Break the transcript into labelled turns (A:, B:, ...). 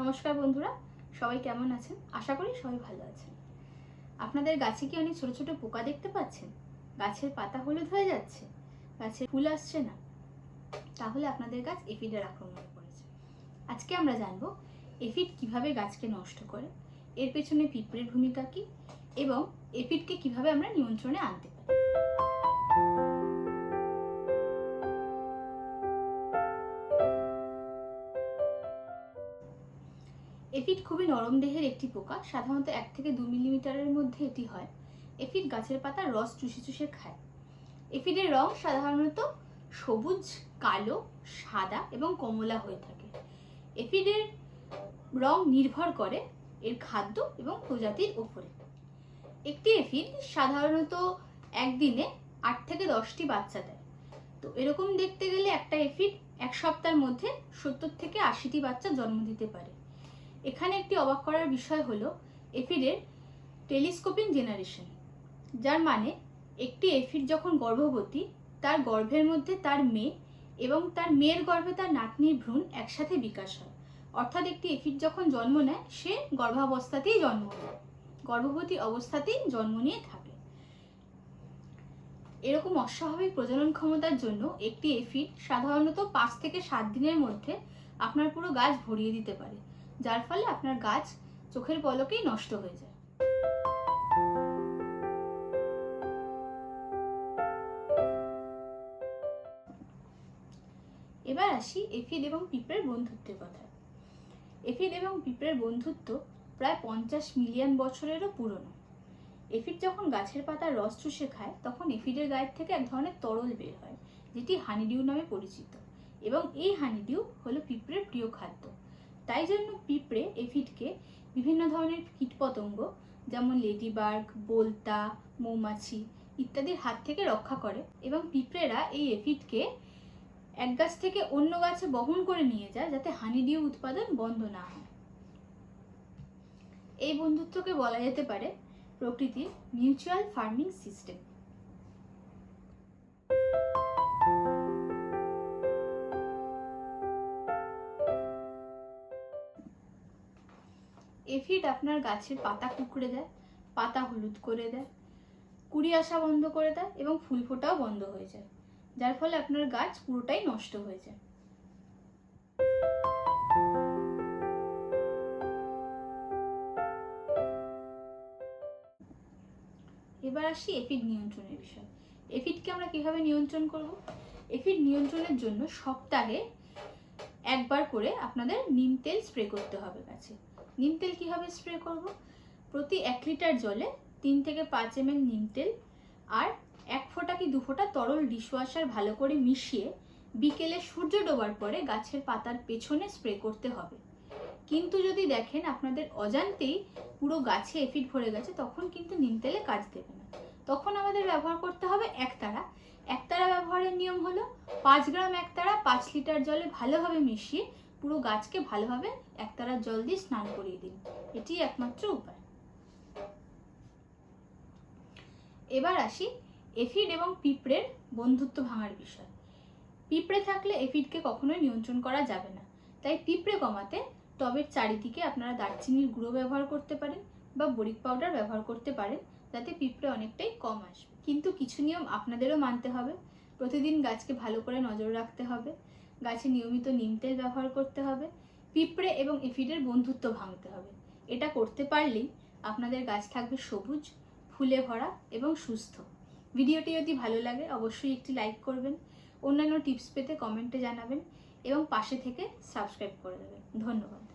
A: নমস্কার বন্ধুরা, সবাই কেমন আছেন? আশা করি সবাই ভালো আছেন। আপনাদের গাছে কি অনেক ছোট ছোট পোকা দেখতে পাচ্ছেন? গাছের পাতা হলুদ হয়ে যাচ্ছে গাছে ফুল আসছে না। তাহলে আপনাদের গাছ এফিডের আক্রমণে পড়েছে। আজকে আমরা জানব এফিড কীভাবে গাছকে নষ্ট করে, এর পেছনে পিঁপড়ের ভূমিকা কি, এবং এফিডকে কীভাবে আমরা নিয়ন্ত্রণে আনতে এফিড খুবই নরম দেহের একটি পোকা, সাধারণত এক থেকে দু মিলিমিটারের মধ্যে এটি হয়। এফিড গাছের পাতার রস চুষে চুষে খায়। এফিডের রং সাধারণত সবুজ, কালো, সাদা এবং কমলা হয়ে থাকে। এফিডের রং নির্ভর করে এর খাদ্য এবং প্রজাতির উপরে। একটি এফিড সাধারণত একদিনে আট থেকে দশটি বাচ্চা দেয়। তো এরকম দেখতে গেলে একটা এফিড এক সপ্তাহের মধ্যে সত্তর থেকে আশিটি বাচ্চা জন্ম দিতে পারে। এখানে একটি অবাক করার বিষয় হল এফিডের টেলিস্কোপিং জেনারেশন, যার মানে একটি এফিড যখন গর্ভবতী, তার গর্ভের মধ্যে তার মেয়ে এবং তার মেয়ের গর্ভে তার নাতনির ভ্রূণ একসাথে বিকাশ হয়। অর্থাৎ একটি এফিড যখন জন্ম নেয়, সে গর্ভাবস্থাতেই জন্ম নেয়, গর্ভবতী অবস্থাতেই জন্ম নিয়ে থাকে। এরকম অস্বাভাবিক প্রজনন ক্ষমতার জন্য একটি এফিড সাধারণত পাঁচ থেকে সাত দিনের মধ্যে আপনার পুরো গাছ ভরিয়ে দিতে পারে। যার ফলে আপনার গাছ চোখের পলকেই নষ্ট হয়ে যায়। এবার আসি এফিড এবং পিঁপড়ের বন্ধুত্বের কথা। এফিড এবং পিঁপড়ের বন্ধুত্ব প্রায় পঞ্চাশ মিলিয়ন বছরেরও পুরনো। এফিড যখন গাছের পাতার রস চুষে খায়, তখন এফিডের গায়ের থেকে এক ধরনের তরল বের হয়, যেটি হানিডিউ নামে পরিচিত। এবং এই হানিডিউ হলো পিঁপড়ের প্রিয় খাদ্য। তাই জন্য পিঁপড়ে এফিডকে বিভিন্ন ধরনের কীটপতঙ্গ, যেমন লেডিবার্গ, বোলতা, মৌমাছি ইত্যাদির হাত থেকে রক্ষা করে এবং পিঁপড়েরা এই এফিডকে এক গাছ থেকে অন্য গাছে বহন করে নিয়ে যায় যাতে হানিডিউ উৎপাদন বন্ধ না হয়। এই বন্ধুত্বকে বলা যেতে পারে প্রকৃতির মিউচুয়াল ফার্মিং সিস্টেম। এফিড আপনার গাছের পাতা কুকড়ে দেয়, পাতা হলুদ করে দেয়, কুড়ি আসা বন্ধ করে দেয় এবং ফুল ফোটাও বন্ধ হয়ে যায়, যার ফলে আপনার গাছ পুরোটাই নষ্ট হয়ে যায়। এবার আসি এফিড নিয়ন্ত্রণের বিষয়। এফিডকে আমরা কীভাবে নিয়ন্ত্রণ করব? এফিড নিয়ন্ত্রণের জন্য সপ্তাহে একবার করে আপনাদের নিম তেল স্প্রে করতে হবে গাছে নিম তেল কীভাবে স্প্রে করব? প্রতি এক লিটার জলে তিন থেকে পাঁচ এম নিম তেল আর এক ফোঁটা কি দু ফোঁটা তরল ডিশওয়াশার ভালো করে মিশিয়ে বিকেলে সূর্য ডোবার পরে গাছের পাতার পেছনে স্প্রে করতে হবে। কিন্তু যদি দেখেন আপনাদের অজান্তেই পুরো গাছে এফিড ভরে গেছে, তখন কিন্তু নিম তেলে কাজ দেবে না। তখন আমাদের ব্যবহার করতে হবে একতারা। একতারা ব্যবহারের নিয়ম হলো পাঁচ গ্রাম একতারা পাঁচ লিটার জলে ভালোভাবে মিশিয়ে পুরো গাছকে ভালোভাবে একতারা জল দিয়ে স্নান করিয়ে দিন। এটি একমাত্র উপায়। এবার আসি এফিড এবং পিঁপড়ের বন্ধুত্ব ভাঙার বিষয়। পিঁপড়ে থাকলে এফিডকে কখনোই নিয়ন্ত্রণ করা যাবে না। তাই পিঁপড়ে কমাতে টবের চারিদিকে আপনারা দারচিনির গুঁড়ো ব্যবহার করতে পারেন বা বরিক পাউডার ব্যবহার করতে পারেন। যাতে পিঁপড়ে অনেকটাই কম আসবে। কিন্তু কিছু নিয়ম আপনাদেরও মানতে হবে। প্রতিদিন গাছকে ভালো করে নজর রাখতে হবে। গাছে নিয়মিত নিম তেল ব্যবহার করতে হবে। পিঁপড়ে এবং এফিডের বন্ধুত্ব ভাঙতে হবে। এটা করতে পারলেই আপনাদের গাছ থাকবে সবুজ, ফুলে ভরা এবং সুস্থ। ভিডিওটি যদি ভালো লাগে, অবশ্যই একটি লাইক করবেন। অন্যান্য টিপস পেতে কমেন্টে জানাবেন এবং পাশে থেকে সাবস্ক্রাইব করে দেবেন। ধন্যবাদ।